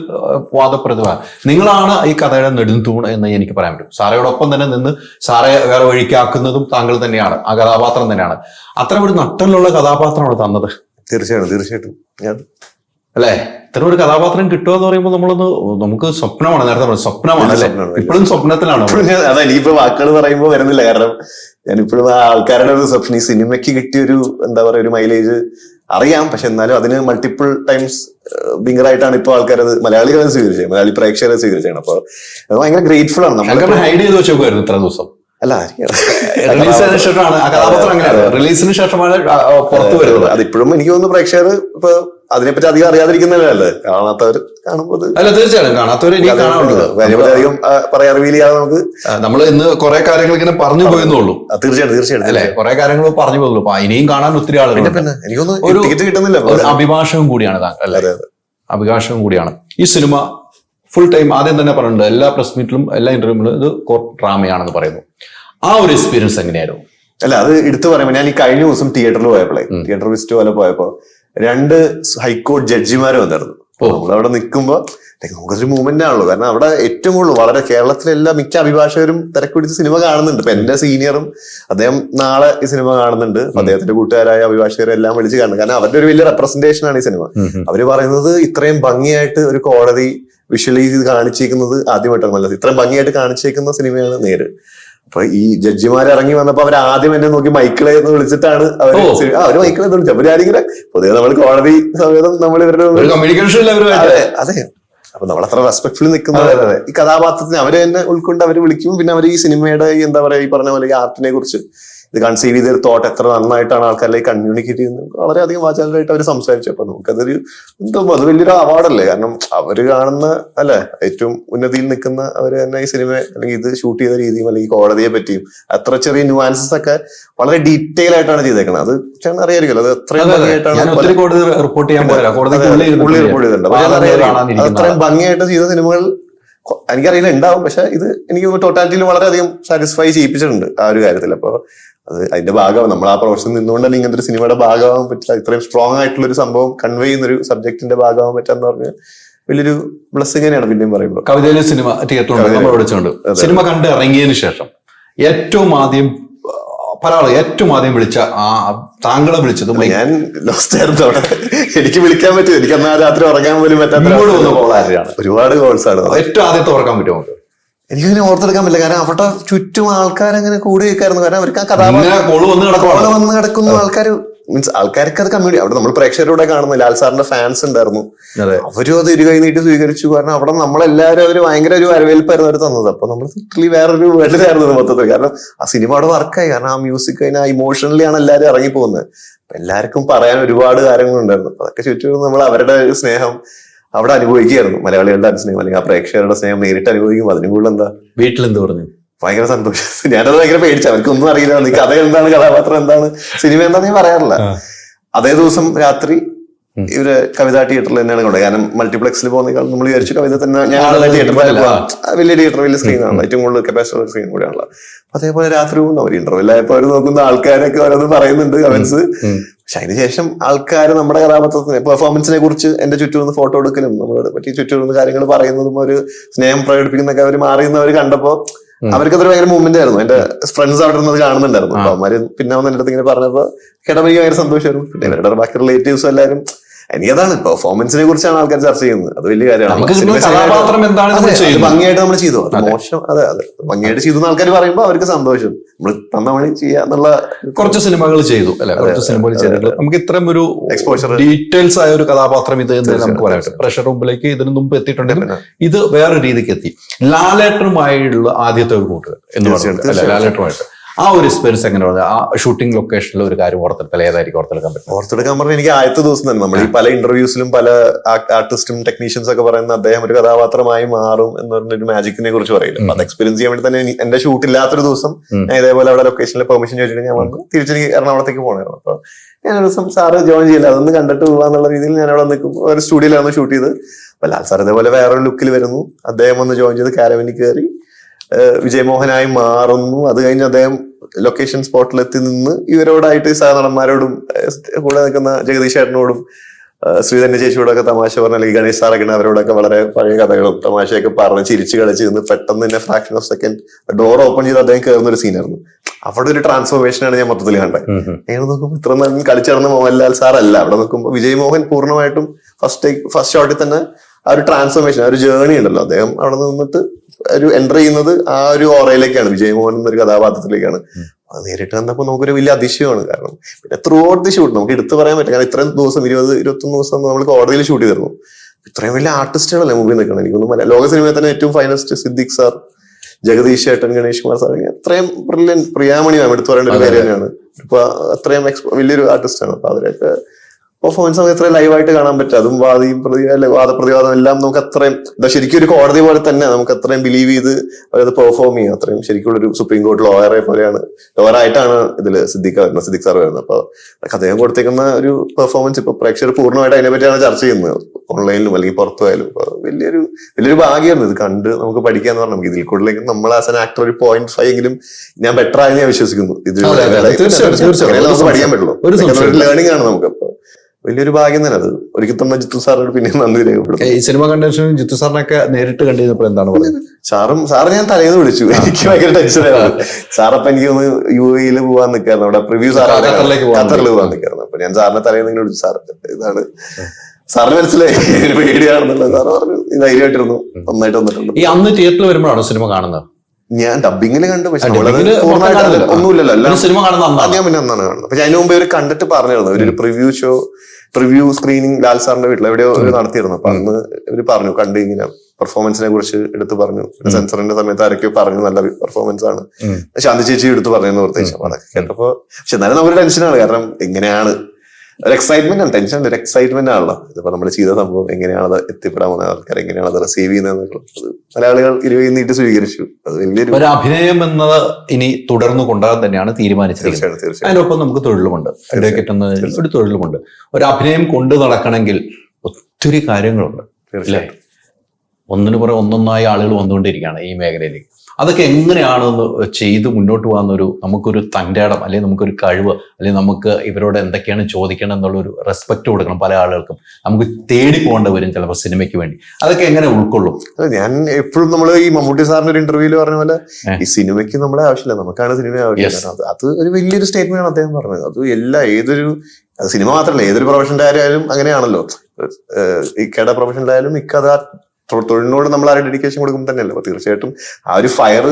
വാദപ്രതിഭ നിങ്ങളാണ് ഈ കഥയുടെ നെടുന്തൂൺ എന്ന് എനിക്ക് പറയാൻ പറ്റും. സാറയോടൊപ്പം തന്നെ നിന്ന് സാറെ വേറെ വഴിക്കാക്കുന്നതും താങ്കൾ തന്നെയാണ് ആ കഥാപാത്രം തന്നെയാണ്. അത്ര ഒരു നട്ടലുള്ള കഥാപാത്രമാണ് തന്നത്. തീർച്ചയായിട്ടും തീർച്ചയായിട്ടും. അല്ലേ? ഇത്തരം ഒരു കഥാപാത്രം കിട്ടുക എന്ന് പറയുമ്പോൾ നമ്മളൊന്ന് നമുക്ക് സ്വപ്നമാണ് നേരത്തെ പറഞ്ഞു സ്വപ്നമാണ് അല്ലേ? ഇപ്പോഴും സ്വപ്നത്തിലാണ്. അതാ ഇനിയിപ്പോ വാക്കുകൾ പറയുമ്പോൾ വരുന്നില്ല. കാരണം ഞാൻ ഇപ്പോഴും ആ ആൾക്കാരുടെ ഒരു സ്വപ്നം ഈ സിനിമയ്ക്ക് കിട്ടിയ ഒരു എന്താ പറയുക ഒരു മൈലേജ് അറിയാം. പക്ഷെ എന്നാലും അതിന് മൾട്ടിപ്പിൾ ടൈംസ് ബിങ്കറായിട്ടാണ് ഇപ്പൊ ആൾക്കാരത് മലയാളികളെ സ്വീകരിച്ചത്. മലയാളി പ്രേക്ഷകരെ സ്വീകരിച്ചത് അപ്പൊ അത് ഭയങ്കര ഗ്രേറ്റ്ഫുൾ ആണ്. നമ്മൾ ഹൈഡ് ചെയ്ത് വെച്ചേക്കുമായിരുന്നു ഇത്ര ദിവസം. അല്ല റിലീസിന് ശേഷമാണ് കഥാപാത്രം അങ്ങനെയാണ്. റിലീസിന് ശേഷമാണ് പുറത്തു വരുന്നത്. അതിപ്പോഴും എനിക്ക് തോന്നുന്നു പ്രേക്ഷകർ ഇപ്പൊ അതിനെപ്പറ്റി അധികം അറിയാതിരിക്കുന്നതല്ലേ കാണാത്തവർ കാണുമ്പോൾ അല്ല തീർച്ചയായും കാണാത്തവർ ഇനി അധികം പറയാൻ റിവീൽ ചെയ്യാതെ നമുക്ക് നമ്മൾ ഇന്ന് കുറെ കാര്യങ്ങൾ ഇങ്ങനെ പറഞ്ഞു പോയെന്നുള്ളൂ തീർച്ചയായിട്ടും തീർച്ചയായിട്ടും അല്ലെ? കുറെ കാര്യങ്ങൾ പറഞ്ഞു പോകുന്നു അപ്പൊ ഇനിയും കാണാൻ ഒത്തിരി ആളുകൾ എനിക്കൊന്നും ടിക്കറ്റ് കിട്ടുന്നില്ല. ഒരു അഭിഭാഷകം കൂടിയാണ് താങ്കൾ അഭിഭാഷകം കൂടിയാണ്. ഈ സിനിമ ഫുൾ ടൈം ആദ്യം തന്നെ പറയുന്നുണ്ട് എല്ലാ പ്രസ് മീറ്റിലും എല്ലാ ഇന്റർവ്യൂമിലും ഇത് കോർട്ട് ഡ്രാമയാണെന്ന് പറയുന്നു. ആ ഒരു എക്സ്പീരിയൻസ് എങ്ങനെയായിരുന്നു? അല്ല അത് എടുത്തു പറയുമ്പോൾ ഞാൻ ഈ കഴിഞ്ഞ ദിവസം തിയേറ്ററിൽ പോയപ്പോഴേ തിയേറ്റർ വിസിറ്റ് പോലെ പോയപ്പോ രണ്ട് ഹൈക്കോടതി ജഡ്ജിമാർ വന്നിരുന്നു. നമ്മളവിടെ നിൽക്കുമ്പോ like നമുക്കൊരു മൂവ്മെന്റ് ആണല്ലോ. കാരണം അവിടെ ഏറ്റവും കൂടുതൽ വളരെ കേരളത്തിലെ എല്ലാ മിക്ക അഭിഭാഷകരും തിരക്ക് പിടിച്ച് സിനിമ കാണുന്നുണ്ട്. ഇപ്പൊ എന്റെ സീനിയറും അദ്ദേഹം നാളെ ഈ സിനിമ കാണുന്നുണ്ട്. അദ്ദേഹത്തിന്റെ കൂട്ടുകാരായ അഭിഭാഷകരെ എല്ലാം വിളിച്ച് കാണുന്നു കാരണം അവരുടെ ഒരു വലിയ റെപ്രസെന്റേഷൻ ആണ് ഈ സിനിമ. അവർ പറയുന്നത് ഇത്രയും ഭംഗിയായിട്ട് ഒരു കോടതി വിഷ്വലൈസ് ചെയ്ത് കാണിച്ചേക്കുന്നത് ആദ്യമായിട്ടാണ് നല്ലത് ഇത്രയും ഭംഗിയായിട്ട് കാണിച്ചേക്കുന്ന സിനിമയാണ് നേര്. അപ്പൊ ഈ ജഡ്ജിമാർ ഇറങ്ങി വന്നപ്പോ അവർ ആദ്യം എന്നെ നോക്കി മൈക്കിളെ എന്ന് വിളിച്ചിട്ടാണ് അവർ ആ ഒരു മൈക്കിളെ എന്ന് വിളിച്ചു. അപ്പൊ ഞാനിങ്ങനെ പൊതുവെ നമ്മൾ കോടതി സമേതം നമ്മൾ ഇവരുടെ കമ്മ്യൂണിക്കേഷൻ അതെ അതെ. അപ്പൊ നമ്മൾ അത്ര റെസ്പെക്ട്ഫുള്ളി നിൽക്കുന്ന ഈ കഥാപാത്രത്തിന് അവരെ തന്നെ ഉൾക്കൊണ്ട് അവർ വിളിക്കും. പിന്നെ അവർ ഈ സിനിമയുടെ ഈ എന്താ പറയാ ഈ പറഞ്ഞ പോലെ ഈ ആർട്ടിനെ കുറിച്ച് ഇത് കൺസീവ് ചെയ്ത തോട്ട് എത്ര നന്നായിട്ടാണ് ആൾക്കാരിലേക്ക് കമ്മ്യൂണിക്കേറ്റ് ചെയ്യുന്നത്? വളരെയധികം വാചാലായിട്ട് അവർ സംസാരിച്ചു അപ്പൊ നമുക്കതൊരു എന്തോ അത് വലിയൊരു അവാർഡല്ലേ? കാരണം അവർ കാണുന്ന അല്ലെ? ഏറ്റവും ഉന്നതിയിൽ നിൽക്കുന്ന അവർ തന്നെ ഈ സിനിമ അല്ലെങ്കിൽ ഇത് ഷൂട്ട് ചെയ്ത രീതിയും അല്ലെങ്കിൽ കോടതിയെ പറ്റിയും അത്ര ചെറിയ ന്യൂവാൻസസ് ഒക്കെ വളരെ ഡീറ്റെയിൽ ആയിട്ടാണ് ചെയ്തേക്കുന്നത് അത് ചേട്ടൻ അറിയായിരിക്കുമല്ലോ അത് എത്രയും. ഭംഗിയായിട്ടാണ് റിപ്പോർട്ട് ചെയ്യാൻ ഇരുന്നിട്ട് ചെയ്തിട്ടുണ്ട്. അത്രയും ഭംഗിയായിട്ട് ചെയ്ത സിനിമകൾ എനിക്കറിയില്ല ഉണ്ടാവും. പക്ഷെ ഇത് എനിക്ക് ടോട്ടാലിറ്റിയിൽ വളരെയധികം സാറ്റിസ്ഫൈ ചെയ്യിപ്പിച്ചിട്ടുണ്ട് ആ ഒരു കാര്യത്തിൽ. അപ്പൊ അത് അതിന്റെ ഭാഗമാണ് നമ്മൾ ആ പ്രൊഫഷൻ നിന്നുകൊണ്ടല്ല തന്നെ ഇങ്ങനത്തെ ഒരു സിനിമയുടെ ഭാഗമാകാൻ പറ്റില്ല. ഇത്രയും സ്ട്രോങ് ആയിട്ടുള്ള ഒരു സംഭവം കൺവേ ചെയ്യുന്ന ഒരു സബ്ജക്റ്റിന്റെ ഭാഗമാകാൻ പറ്റാന്ന് പറഞ്ഞ വലിയൊരു ബ്ലസ്സിംഗ് തന്നെയാണ് പിന്നെയും പറയുമ്പോൾ കവിതയിലെ സിനിമ തിയേറ്ററിൽ നമ്മൾ വിളിച്ചുകൊണ്ട് സിനിമ കണ്ട് ഇറങ്ങിയതിന് ശേഷം ഏറ്റവും ആദ്യം പല ആളും ഏറ്റവും ആദ്യം വിളിച്ച ആ താങ്കളെ വിളിച്ചത് ഞാൻ ലോസ്റ്റ് ആയിരുന്നു അവിടെ. എനിക്ക് വിളിക്കാൻ പറ്റും എനിക്ക് അന്ന് ആ രാത്രി ഉറങ്ങാൻ പോലും പറ്റാത്ത. ഒരുപാട് കോൾസ് ആണ്. ഏറ്റവും ആദ്യത്തെ ഉറക്കാൻ പറ്റുമോ? എനിക്കതിനെ ഓർത്തെടുക്കാൻ പറ്റില്ല. കാരണം അവിടെ ചുറ്റും ആൾക്കാരങ്ങനെ കൂടി നിൽക്കായിരുന്നു. കാരണം അവർക്ക് ആ കഥാപാത്രം വന്ന് കിടക്കുന്ന ആൾക്കാർ മീൻസ് ആൾക്കാർക്ക് അത് കമ്മ്യൂണി അവിടെ നമ്മൾ പ്രേക്ഷകരോടെ കാണുന്നു ലാൽ സാറിന്റെ ഫാൻസ് ഉണ്ടായിരുന്നു. അവരും അത് ഇരുകൈ നീട്ടി സ്വീകരിച്ചു. കാരണം അവിടെ നമ്മളെല്ലാവരും അവർ ഭയങ്കര ഒരു വരവേൽപ്പായിരുന്നു അവർ തന്നത്. അപ്പൊ നമ്മൾ ലിറ്ററലി വേറൊരു വേൾഡിലായിരുന്നു മൊത്തത്തിൽ കാരണം ആ സിനിമ അവിടെ വർക്കായി കാരണം ആ മ്യൂസിക് അതിന് ആ ഇമോഷണലി ആണ് എല്ലാവരും ഇറങ്ങി പോകുന്നത് അപ്പൊ എല്ലാവർക്കും പറയാൻ ഒരുപാട് കാര്യങ്ങളുണ്ടായിരുന്നു. അപ്പൊ അതൊക്കെ ചുറ്റും നമ്മൾ അവരുടെ ഒരു സ്നേഹം അവിടെ അനുഭവിക്കുകയായിരുന്നു. മലയാളികളുടെ സ്നേഹം അല്ലെങ്കിൽ ആ പ്രേക്ഷകരുടെ സ്നേഹം നേരിട്ട് അനുഭവിക്കും അതിനും കൂടുതൽ എന്താ വീട്ടിൽ എന്ത് പറഞ്ഞു? ഭയങ്കര സന്തോഷം. ഞാനത് ഭയങ്കര പേടിച്ചു. അവർക്കൊന്നും അറിയില്ല. നീ കഥ എന്താണ് കഥാപാത്രം എന്താണ് സിനിമ എന്താണെന്ന് ഞാൻ പറയാറില്ല. അതേ ദിവസം രാത്രി ഇവർ കവിത തിയേറ്ററിൽ തന്നെയാണ് കൊണ്ടത് കാരണം മൾട്ടിപ്ലക്സിൽ പോകുന്നേക്കാൾ നമ്മൾ വിചാരിച്ചു കവിത തന്നെ ഞാൻ തിയേറ്ററിൽ. വലിയ തിയേറ്റർ വലിയ സ്ക്രീനാണ് ഏറ്റവും കൂടുതൽ കപ്പാസിറ്റി സ്ക്രീൻ കൂടെയാണല്ലോ അതേപോലെ രാത്രി പോകുന്നു. അവർ ഇന്റർവ്യൂ ആയപ്പോ അവർ നോക്കുന്ന ആൾക്കാരൊക്കെ ഓരോന്ന് പറയുന്നുണ്ട് കമന്റ്സ്. പക്ഷെ അതിനുശേഷം ആൾക്കാർ നമ്മുടെ കഥാപാത്രത്തിന് പെർഫോമൻസിനെ കുറിച്ച് എന്റെ ചുറ്റും നിന്ന് ഫോട്ടോ എടുക്കലും നമ്മളോട് പറ്റി ചുറ്റും നിന്ന് കാര്യങ്ങൾ പറയുന്നതും ഒരു സ്നേഹം പ്രകടിപ്പിക്കുന്നൊക്കെ അവർ മാറിയെന്നവർ കണ്ടപ്പോ അവർക്ക് അതൊരു ഭയങ്കര മൂവ്മെന്റ് ആയിരുന്നു. എന്റെ ഫ്രണ്ട്സ് അവിടെ ഇരുന്നത് കാണുന്നുണ്ടായിരുന്നു. അപ്പൊ അവന്മാര് പിന്നെ വന്ന് എന്റെ അടുത്ത് ഇങ്ങനെ പറഞ്ഞപ്പോ കേട്ടപ്പോ എനിക്ക് ഭയങ്കര സന്തോഷമായിരുന്നു. പിന്നെ ഇവരുടെ ബാക്കി റിലേറ്റീവ്സും എല്ലാവരും എനിക്കതാണ് പെർഫോമൻസിനെ കുറിച്ചാണ് ആൾക്കാർ ചർച്ച ചെയ്യുന്നത്. അത് വലിയ കാര്യമാണ്. ഭംഗിയായിട്ട് നമ്മൾ ചെയ്തു. അത് മോശം അതെ അതെ. ഭംഗിയായിട്ട് ചെയ്തു ആൾക്കാർ പറയുമ്പോൾ അവർക്ക് സന്തോഷം. നമ്മൾ തന്ന പണി ചെയ്യാന്നുള്ള കുറച്ച് സിനിമകൾ ചെയ്തു അല്ലെ? കുറച്ച് സിനിമകൾ ചെയ്തിട്ട് നമുക്ക് ഇത്രയും ഒരു എക്സ്പോഷർ ഡീറ്റെയിൽസ് ആയ ഒരു കഥാപാത്രം ഇത് എന്ന് നമുക്ക് പറയാം. പറ്റും പ്രഷർ റൂമിലേക്ക് ഇതിന് മുമ്പ് എത്തിയിട്ടുണ്ടെങ്കിൽ ഇത് വേറെ രീതിക്ക് എത്തി. ലാലേട്ടനുമായുള്ള ആദ്യത്തെ ഒരു കൂട്ടുകാർ എന്ന് പറയുന്നത്. ലാലേട്ടനുമായിട്ട്. ആ ഒരു എക്സ്പീരിയൻസ് എങ്ങനെ പറഞ്ഞു ആ ഷൂട്ടിംഗ് ലൊക്കേഷനിൽ ഒരു കാര്യം ഓർത്തെടുത്താൽ ഏതായിരിക്കും ഓർത്തെടുക്കാൻ പറ്റും ഓർത്തെടുക്കാൻ പറഞ്ഞാൽ എനിക്ക് ആദ്യത്തെ ദിവസം തന്നെ. നമ്മൾ ഈ പല ഇന്റർവ്യൂസിലും പല ആർട്ടിസ്റ്റും ടെക്നീഷ്യൻസ് ഒക്കെ പറയുന്ന അദ്ദേഹം ഒരു കഥാപാത്രമായി മാറും എന്ന് പറഞ്ഞ ഒരു മാജിക്കിനെ കുറിച്ച് പറയില്ല. അത് എക്സ്പീരിയൻസ് ചെയ്യാൻ വേണ്ടി തന്നെ എനി- എന്റെ ഷൂട്ട് ഇല്ലാത്തൊരു ദിവസം ഞാൻ ഇതേപോലെ അവിടെ ലൊക്കേഷനിൽ പെർമിഷൻ ചോദിച്ചിട്ട് ഞാൻ വന്ന് തിരിച്ചെനിക്ക് എറണാകുളത്തേക്ക് പോകണമായിരുന്നു അപ്പൊ ഞാൻ ഒരു ദിവസം സാറ് ജോയിൻ ചെയ്യില്ല അതൊന്ന് കണ്ടിട്ട് പോവാന്നുള്ള രീതിയിൽ ഞാൻ അവിടെ നിൽക്കും. ഒരു സ്റ്റുഡിയോയിലാണ് ഷൂട്ട് ചെയ്ത് അപ്പൊ ലാൽ സാർ ഇതേപോലെ വേറൊരു ലുക്കിൽ വരുന്നു. അദ്ദേഹം ഒന്ന് ജോയിൻ ചെയ്ത് കാരവനിൽ കയറി വിജയമോഹനായി മാറുന്നു. അത് കഴിഞ്ഞ് അദ്ദേഹം ലൊക്കേഷൻ സ്പോട്ടിലെത്തി നിന്ന് ഇവരോടായിട്ട് സഹനടന്മാരോടും കൂടെ നിൽക്കുന്ന ജഗദീഷ് ചേട്ടനോടും ശ്രീധന്യ ചേച്ചിയോടൊക്കെ തമാശ പറഞ്ഞ അല്ലെങ്കിൽ ഗണേഷ് സാറൊക്കെ അവരോടൊക്കെ വളരെ പഴയ കഥകളും തമാശയൊക്കെ പറഞ്ഞ് ചിരിച്ചു കളിച്ച് നിന്ന് പെട്ടെന്ന് തന്നെ fraction of second door open ചെയ്ത് അദ്ദേഹം കയറുന്ന ഒരു സീനായിരുന്നു അവിടെ ഒരു ട്രാൻസ്ഫോർമേഷൻ ആണ് ഞാൻ മൊത്തത്തിൽ കണ്ടത്. ഞാൻ നോക്കുമ്പോൾ ഇത്ര നേരം കളിച്ചിറന്ന മോഹൻലാൽ സാറല്ല അവിടെ നോക്കുമ്പോൾ വിജയ് മോഹൻ പൂർണമായിട്ടും ഫസ്റ്റ് ഫസ്റ്റ് ഷോട്ടിൽ തന്നെ ആ ഒരു ട്രാൻസ്ഫോർമേഷൻ ആ ഒരു ജേണി ഉണ്ടല്ലോ. അദ്ദേഹം അവിടെ നിന്നിട്ട് ഒരു എന്റർ ചെയ്യുന്നത് ആ ഒരു ഓറയിലേക്കാണ്. വിജയമോഹൻ എന്നൊരു കഥാപാത്രത്തിലേക്കാണ്. അത് നേരിട്ട് കണ്ടപ്പോൾ നമുക്കൊരു വലിയ അതിശയമാണ്. കാരണം പിന്നെ ത്രൂ ഔട്ട് ദി ഷൂട്ട് നമുക്ക് എടുത്തു പറയാൻ പറ്റില്ല. കാരണം ഇത്രയും ദിവസം ഇരുപത് ഇരുപത്തൊന്ന് ദിവസം നമ്മൾ കോടതിയിൽ ഷൂട്ട് ചെയ്തിരുന്നു. ഇത്രയും വലിയ ആർട്ടിസ്റ്റുകളല്ലേ മുമ്പിൽ നിൽക്കണം എനിക്കൊന്നും ലോക സിനിമയിൽ തന്നെ ഏറ്റവും ഫൈനസ്റ്റ് സിദ്ദിഖ് സാർ ജഗദീഷ് ഏട്ടൻ ഗണേഷ് കുമാർ സാർ അത്രയും ബ്രില്യൻ പ്രിയാമണി മാം എടുത്തു പറയേണ്ട ഒരു പേര് തന്നെയാണ്. ഇപ്പൊ അത്രയും വലിയൊരു ആർട്ടിസ്റ്റാണ് അപ്പൊ അവരൊക്കെ പെർഫോമൻസ് നമുക്ക് എത്ര ലൈവായിട്ട് കാണാൻ പറ്റും. അതും വാദിയും പ്രതി അല്ലെ വാദപ്രതിവാദം എല്ലാം നമുക്ക് അത്രയും ശരിക്കും ഒരു കോടതി പോലെ തന്നെ നമുക്ക് അത്രയും ബിലീവ് ചെയ്ത് അവരത് പെർഫോം ചെയ്യും അത്രയും ശരിക്കും ഒരു സുപ്രീം കോർട്ട് ലോയറെ പോലെയാണ് ലോയറായിട്ടാണ് ഇതിൽ സിദ്ദിഖ് വരുന്നത്. സിദ്ദിഖ് സാർ വരുന്നത്. അപ്പൊ അതൊക്കെ അദ്ദേഹം കൊടുത്തേക്കുന്ന ഒരു പെർഫോമൻസ് ഇപ്പൊ പ്രേക്ഷകർ പൂർണമായിട്ട് അതിനെ പറ്റിയാണ് ചർച്ച ചെയ്യുന്നത്. ഓൺലൈനിലും അല്ലെങ്കിൽ പുറത്തുമായാലും അപ്പൊ വലിയൊരു വലിയൊരു ഭാഗ്യമായിരുന്നു. ഇത് കണ്ട് നമുക്ക് പഠിക്കാന്ന് പറഞ്ഞാൽ നമുക്ക് ഇതിൽ കൂടുതലേക്ക് നമ്മൾ ആസ് ആൻ ആക്ടർ ഒരു പോയിന്റ് ഫൈവ് എങ്കിലും ഞാൻ ബെറ്റർ ആയി ഞാൻ വിശ്വസിക്കുന്നു. ഇതിൽ പഠിക്കാൻ. പറ്റുള്ളൂ. ലേണിംഗ് ആണ് നമുക്ക്. വലിയൊരു ഭാഗ്യം തന്നെ അത്. ഒരിക്കൽ തന്നെ ജിത്തു സാറിനോട് പിന്നെ നന്ദി രേഖപ്പെടുത്തും ഈ സിനിമ കണ്ടീഷനും ജിത്തു സാറിനൊക്കെ നേരിട്ട് കണ്ടിരുന്നപ്പോൾ എന്താണ് പറയുന്നത് സാറും സാറ് ഞാൻ തലേന്ന് വിളിച്ചു. എനിക്ക് ഭയങ്കര ടെൻഷനായിരുന്നു സാറപ്പം എനിക്ക് ഒന്ന് യു എയിൽ പോവാൻ നിൽക്കായിരുന്നു. അവിടെ പ്രിവ്യൂ സാർ ഖത്തറിൽ പോവാൻ നിൽക്കായിരുന്നു. അപ്പൊ ഞാൻ സാറിനെ തലേന്ന് ഇങ്ങനെ വിളിച്ചു. സാർ ഇതാണ് സാറിന് മനസ്സിലായി. പേടിയാണെന്നുള്ളത്. സാറ് പറഞ്ഞു. "നീ ധൈര്യമായിട്ടിരുന്നു. നന്നായിട്ട് വന്നിട്ടുണ്ട്. ഈ അന്ന് തിയേറ്ററിൽ വരുമ്പോഴാണ് സിനിമ കാണുന്നത്? ഞാൻ ഡബിങ്ങിൽ കണ്ടു പക്ഷെ. ഒന്നുമില്ലല്ലോ. സിനിമ ഞാൻ പിന്നെ അന്നാണ് കാണുന്നത്. പക്ഷെ അതിന് മുമ്പ് ഇവർ കണ്ടിട്ട് പറഞ്ഞിരുന്നു. ഒരു preview show preview screening Lal സാറിന്റെ വീട്ടിൽ എവിടെയോ നടത്തിയിരുന്നു. അപ്പൊ അന്ന് ഇവർ പറഞ്ഞു കണ്ട് ഇങ്ങനെ പെർഫോമൻസിനെ കുറിച്ച് എടുത്തു പറഞ്ഞു. സെൻസറിന്റെ സമയത്ത് ആരൊക്കെയോ പറഞ്ഞു നല്ല പെർഫോമൻസ് ആണ്. ശാന്തി ചേച്ചി എടുത്തു പറഞ്ഞു പ്രത്യേകിച്ച്. അതൊക്കെ കേട്ടപ്പോ പക്ഷെ എന്നാലും നമ്മൾ ടെൻഷനാണ് കാരണം എങ്ങനെയാണ് ഒരു എക്സൈറ്റ്മെന്റ് ആണ് ടെൻഷൻ ഒരു എക്സൈറ്റ്മെന്റ് ആണല്ലോ. ഇതിപ്പോ നമ്മൾ ചെയ്ത സംഭവം എങ്ങനെയാണ് അത് എത്തിപ്പെടാൻ പോകുന്ന ആൾക്കാർ എങ്ങനെയാണ് അത് റിസീവ് ചെയ്യുന്നത് മലയാളികൾ ഇരുപത് നീട്ടി സ്വീകരിച്ചു. അത് വലിയൊരു ഒരു അഭിനയം എന്നത് ഇനി തുടർന്ന് കൊണ്ടുപോകാൻ തന്നെയാണ് തീരുമാനിച്ചത് അതിനൊപ്പം നമുക്ക് തൊഴിലുമുണ്ട്. കിട്ടുന്ന എന്ന ഒരു തൊഴിലുമുണ്ട്. ഒരു അഭിനയം കൊണ്ടു നടക്കണമെങ്കിൽ ഒത്തിരി കാര്യങ്ങളുണ്ട് തീർച്ചയായിട്ടും. ഒന്നിനു പുറകെ ഒന്നൊന്നായി ആളുകൾ വന്നുകൊണ്ടിരിക്കുകയാണ് ഈ മേഖലയിലേക്ക്. അതൊക്കെ എങ്ങനെയാണെന്ന് ചെയ്ത് മുന്നോട്ട് പോകുന്നൊരു നമുക്കൊരു തന്റെടം അല്ലെങ്കിൽ നമുക്കൊരു കഴിവ് അല്ലെങ്കിൽ നമുക്ക് ഇവരോട് എന്തൊക്കെയാണ് ചോദിക്കണം എന്നുള്ളൊരു റെസ്പെക്ട് കൊടുക്കണം പല ആളുകൾക്കും. നമുക്ക് തേടി പോകേണ്ടി വരും ചിലപ്പോൾ സിനിമയ്ക്ക് വേണ്ടി. അതൊക്കെ എങ്ങനെ ഉൾക്കൊള്ളും? അതെ, ഞാൻ എപ്പോഴും നമ്മൾ ഈ മമ്മൂട്ടി സാറിന്റെ ഒരു ഇന്റർവ്യൂൽ പറഞ്ഞ പോലെ ഈ സിനിമയ്ക്ക് നമ്മളെ ആവശ്യമില്ല. നമുക്കാണ് സിനിമ ആവശ്യം അത് അത് ഒരു വലിയൊരു സ്റ്റേറ്റ്മെന്റ് ആണ് അദ്ദേഹം പറഞ്ഞത്. അത് എല്ലാ ഏതൊരു സിനിമ മാത്രമല്ല ഏതൊരു പ്രൊഫഷന്റെ ആയാലും അങ്ങനെയാണല്ലോ. ഈ കേട പ്രൊഫഷനിലായാലും മിക്ക ആ തൊ- തൊഴിലിനോട് നമ്മൾ ആ ഡെഡിക്കേഷൻ കൊടുക്കുമ്പോൾ തന്നെയല്ലേ? അപ്പൊ തീർച്ചയായിട്ടും ആ ഒരു ഫയർ